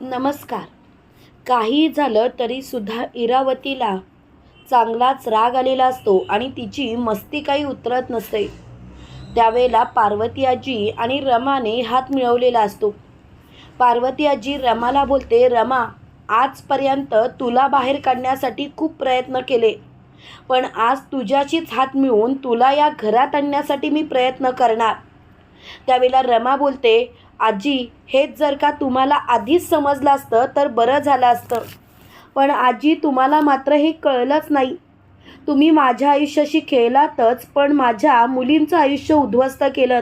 नमस्कार. काही झालं तरी सुद्धा इरावतीला चांगलाच राग आलेला असतो आणि तिची मस्ती काही उतरत नसते. त्यावेळेला पार्वती आजी आणि रमाने हात मिळवलेला असतो. पार्वती आजी रमाला बोलते रमा आजपर्यंत तुला बाहेर काढण्यासाठी खूप प्रयत्न केले पण आज तुझ्याशीच हात मिळून तुला या घरात आणण्यासाठी मी प्रयत्न करणार. त्यावेळेला रमा बोलते आजी हेच जर का तुम्हाला आधीच समजलं असतं तर बरं झालं असतं. पण आजी तुम्हाला मात्र हे कळलंच नाही. तुम्ही माझ्या आयुष्याशी खेळलातच पण माझ्या मुलींचं आयुष्य उद्ध्वस्त केलं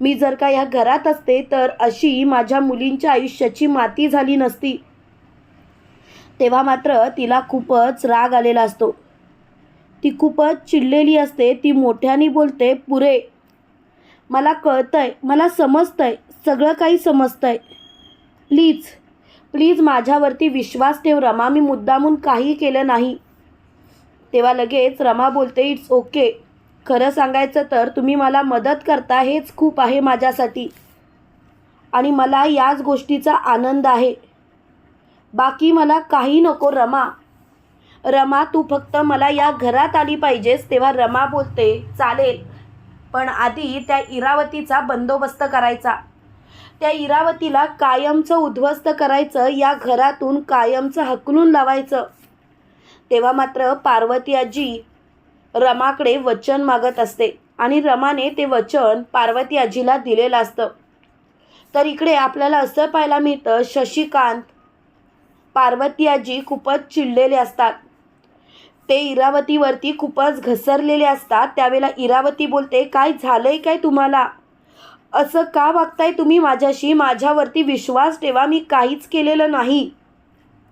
मी जर का या घरात असते तर अशी माझ्या मुलींच्या आयुष्याची माती झाली नसती. तेव्हा मात्र तिला खूपच राग आलेला असतो. ती खूपच चिडलेली असते ती मोठ्याने बोलते पुरे मला कळतंय मला समजतंय सगळं काही समजतंय. प्लीज प्लीज माझ्यावरती विश्वास ठेव रमा. मी मुद्दामून काही केलं नाही. तेव्हा लगेच रमा बोलते इट्स ओके खरं सांगायचं तर तुम्ही मला मदत करता हेच खूप आहे माझ्यासाठी. आणि मला याच गोष्टीचा आनंद आहे. बाकी मला काही नको रमा. रमा तू फक्त मला या घरात आली पाहिजेस. तेव्हा रमा बोलते चालेल. पण आधी त्या इरावतीचा बंदोबस्त करायचा. त्या इरावतीला कायमचं उद्ध्वस्त करायचं या घरातून कायमचं हकलून लावायचं. तेव्हा मात्र पार्वती आजी रमाकडे वचन मागत असते आणि रमाने ते वचन पार्वती आजीला दिलेलं असतं. तर इकडे आपल्याला असं पाहायला मिळतं शशिकांत पार्वती आजी खूपच चिडलेले असतात. ते इरावतीवरती खूपच घसरलेले असतात. त्यावेळेला इरावती बोलते काय झालंय काय तुम्हाला? असं का वागताय तुम्ही माझ्याशी? माझ्यावरती विश्वास ठेवा मी काहीच केलेलं नाही.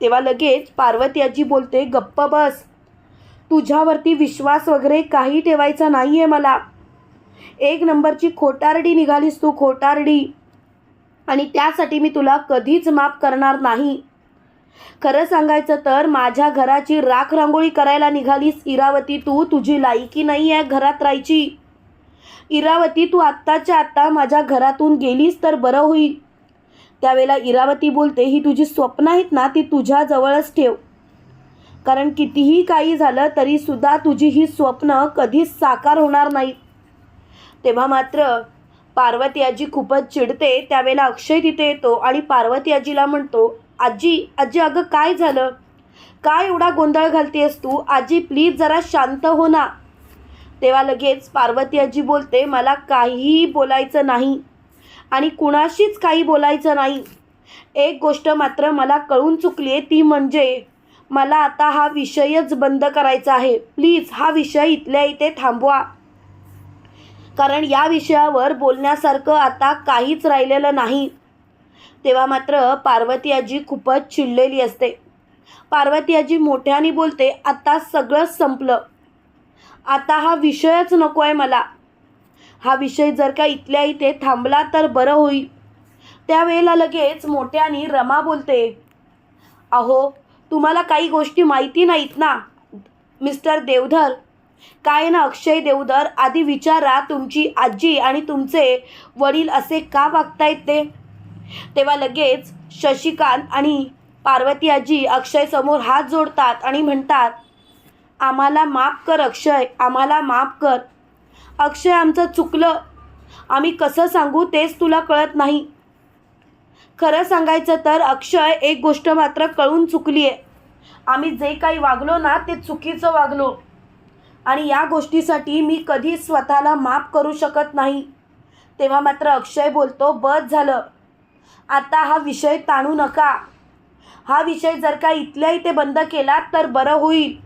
तेव्हा लगेच पार्वती आजी बोलते गप्प बस. तुझ्यावरती विश्वास वगैरे काही ठेवायचा नाही आहे मला. एक नंबरची खोटारडी निघालीस तू खोटारडी. आणि त्यासाठी मी तुला कधीच माफ करणार नाही. खरं सांगायचं तर माझ्या घराची राख रांगोळी करायला निघालीस इरावती तू. तुझी लायकी नाही आहे घरात राहायची. इरावती तू आत्ताच्या आत्ता माझ्या घरातून गेलीस तर बरं होईल त्यावेळेला इरावती बोलते ही तुझी स्वप्न आहेत ना ती तुझ्याजवळच ठेव. कारण कितीही काही झालं तरीसुद्धा तुझी ही स्वप्न कधीच साकार होणार नाहीत तेव्हा मात्र पार्वती आजी खूपच चिडते. त्यावेळेला अक्षय तिथे येतो आणि पार्वती आजीला म्हणतो आजी आजी अगं काय झालं? काय एवढा गोंधळ घालतेस तू? आजी प्लीज जरा शांत हो ना. तेव्हा लगेच पार्वती आजी बोलते मला काहीही बोलायचं नाही आणि कुणाशीच काही बोलायचं नाही. एक गोष्ट मात्र मला कळून चुकली आहे ती म्हणजे मला आता हा विषयच बंद करायचा आहे. प्लीज हा विषय इथल्या इथे थांबवा. कारण या विषयावर बोलण्यासारखं आता काहीच राहिलेलं नाही. तेव्हा मात्र पार्वती आजी खूपच चिडलेली असते. पार्वती आजी मोठ्याने बोलते आता सगळंच संपलं. आता हा विषयच नको आहे मला. हा विषय जर का इथल्या इथे थांबला तर बरं होईल. त्यावेळेला लगेच मोठ्याने रमा बोलते. अहो तुम्हाला काही गोष्टी माहिती नाहीत ना? मिस्टर देवधर काय ना अक्षय देवधर आधी विचारा तुमची आजी आणि तुमचे वडील असे का वागतायत ते? तेव्हा लगेच शशिकांत आणि पार्वती आजी अक्षय समोर हात जोडतात आणि म्हणतात आम्हाला माफ कर अक्षय. आम्हाला माफ कर. अक्षय आमचं चुकलं. आम्ही कसं सांगू तेच तुला कळत नाही. खरं सांगायचं तर अक्षय एक गोष्ट मात्र कळून चुकली आहे आम्ही जे काही वागलो ना ते चुकीचं वागलो. आणि या गोष्टीसाठी मी कधीच स्वतःला माफ करू शकत नाही. तेव्हा मात्र अक्षय बोलतो बस झालं. आता हा विषय ताणू नका. हा विषय जर का इथल्या इथे बंद केला तर बरं होईल.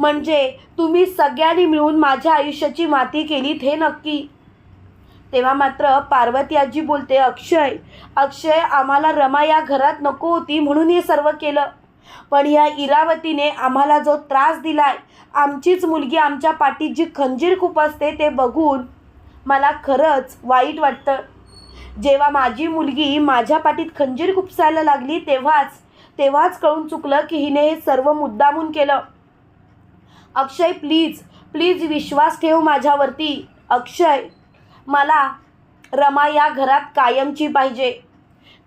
म्हणजे तुम्ही सगळ्यांनी मिळून माझ्या आयुष्याची माती केलीत हे नक्की. तेव्हा मात्र पार्वती आजी बोलते अक्षय अक्षय आम्हाला रमा या घरात नको होती म्हणून हे सर्व केलं. पण या इरावतीने आम्हाला जो त्रास दिलाय आमचीच मुलगी आमच्या पाठीत जी खंजीर खूप असते ते बघून मला खरंच वाईट वाटतं. जेव्हा माझी मुलगी माझ्या पाठीत खंजीर खुपसायला लागली तेव्हाच तेव्हाच कळून चुकलं की हिने हे सर्व मुद्दामून केलं. अक्षय प्लीज प्लीज विश्वास ठेव माझ्यावरती. अक्षय मला रमा या घरात कायमची पाहिजे.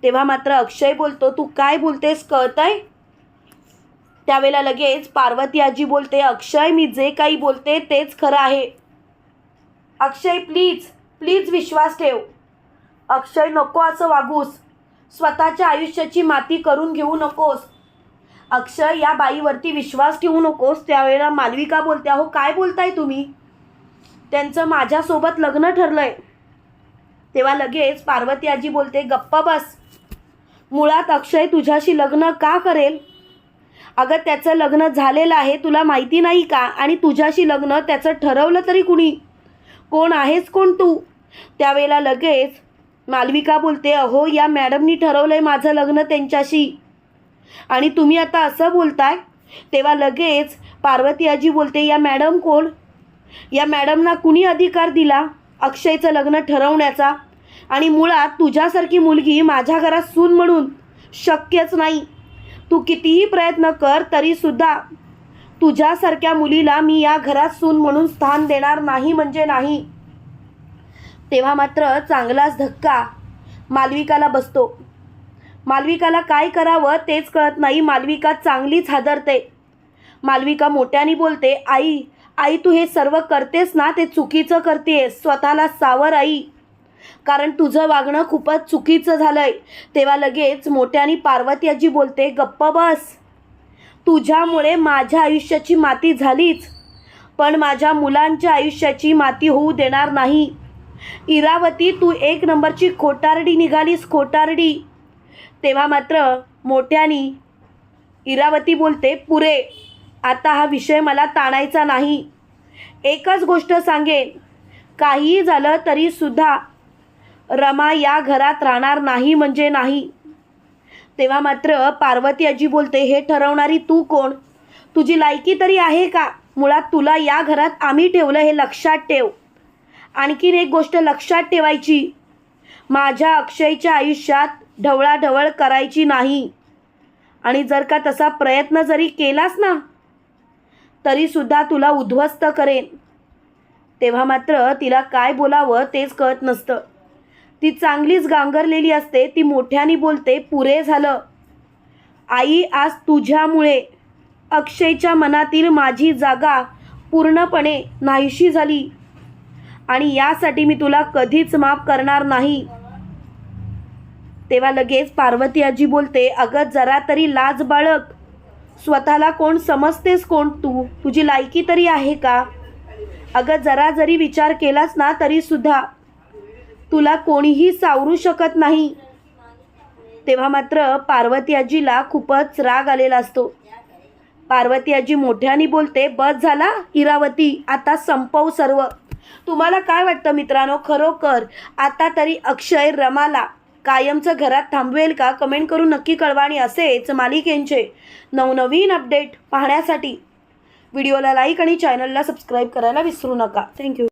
तेव्हा मात्र अक्षय बोलतो तू काय बोलतेस कळतंय? त्यावेळेला लगेच पार्वती आजी बोलते अक्षय मी जे काही बोलते तेच खरं आहे. अक्षय प्लीज प्लीज विश्वास ठेव. अक्षय नको असं वागूस. स्वतःच्या आयुष्याची माती करून घेऊ नकोस. अक्षय या बाईवरती विश्वास ठेवू नकोस. त्यावेळेला मालविका बोलते अहो काय बोलताय तुम्ही? त्यांचं माझ्यासोबत लग्न ठरलंय. तेव्हा लगेच पार्वती आजी बोलते गप्पा बस. मुळात अक्षय तुझ्याशी लग्न का करेल? अगं त्याचं लग्न झालेलं आहे तुला माहिती नाही का? आणि तुझ्याशी लग्न त्याचं ठरवलं तरी कुणी? कोण आहेस कोण तू? त्यावेळेला लगेच मालविका बोलते अहो या मॅडमनी ठरवलं आहे माझं लग्न त्यांच्याशी. आणि तुम्ही आता असं बोलताय? तेव्हा लगेच पार्वती आजी बोलते या मॅडम कोण? या मॅडमना कुणी अधिकार दिला? अक्षयचं लग्न ठरवण्याचा? आणि मुळात तुझ्यासारखी मुलगी माझ्या घरात सून म्हणून शक्यच नाही. तू कितीही प्रयत्न कर तरीसुद्धा तुझ्यासारख्या मुलीला मी या घरात सून म्हणून स्थान देणार नाही म्हणजे नाही. तेव्हा मात्र चांगलाच धक्का मालविकाला बसतो. मालविकाला काय करावं तेच कळत नाही. मालविका चांगलीच हादरते. मालविका मोठ्याने बोलते आई आई तू हे सर्व करतेस ना ते चुकीचं करतेस. स्वतःला सावर आई. कारण तुझं वागणं खूपच चुकीचं झालंय. तेव्हा लगेच मोठ्याने पार्वती आजी बोलते गप्प बस. तुझ्यामुळे माझ्या आयुष्याची माती झालीच. पण माझ्या मुलांच्या आयुष्याची माती होऊ देणार नाही. इरावती तू एक नंबरची खोटारडी निघालीस खोटारडी. तेव्हा मात्र मोठ्यानी इरावती बोलते पुरे आता हा विषय मला ताणायचा नाही. एकच गोष्ट सांगेन काहीही झालं तरीसुद्धा रमा या घरात राहणार नाही म्हणजे नाही तेव्हा मात्र पार्वती आजी बोलते हे ठरवणारी तू कोण? तुझी लायकी तरी आहे का? मुळात तुला या घरात आम्ही ठेवलं हे लक्षात ठेव. आणखीन एक गोष्ट लक्षात ठेवायची. माझ्या अक्षयच्या आयुष्यात ढवळाढवळ करायची नाही. आणि जर का तसा प्रयत्न जरी केलास ना तरीसुद्धा तुला उद्ध्वस्त करेन. तेव्हा मात्र तिला काय बोलावं तेच कळत नसतं. ती चांगलीच गांगरलेली असते ती मोठ्याने बोलते पुरे झालं. आई आज तुझ्यामुळे अक्षयच्या मनातील माझी जागा पूर्णपणे नाहीशी झाली. आणि यासाठी मी तुला कधीच माफ करणार नाही. तेव्हा लगेच पार्वती आजी बोलते अगं जरा तरी लाज बाळग. स्वतःला कोण समजतेस कोण तू? तुझी लायकी तरी आहे का? अगं जरा जरी विचार केलास ना तरीसुद्धा तुला कोणीही सावरू शकत नाही. तेव्हा मात्र पार्वती आजीला खूपच राग आलेला असतो. पार्वती आजी मोठ्याने बोलते बस झाला इरावती आता संपव सर्व. तुम्हाला काय वाटतं मित्रांनो? खरोखर आता तरी अक्षय रमाला कायमचं घरात थांबवेल का? कमेंट करून नक्की कळवा आणि असेच मालिकेंचे नवनवीन अपडेट पाहण्यासाठी. व्हिडिओला लाईक आणि चॅनलला सबस्क्राईब करायला विसरू नका. थँक्यू.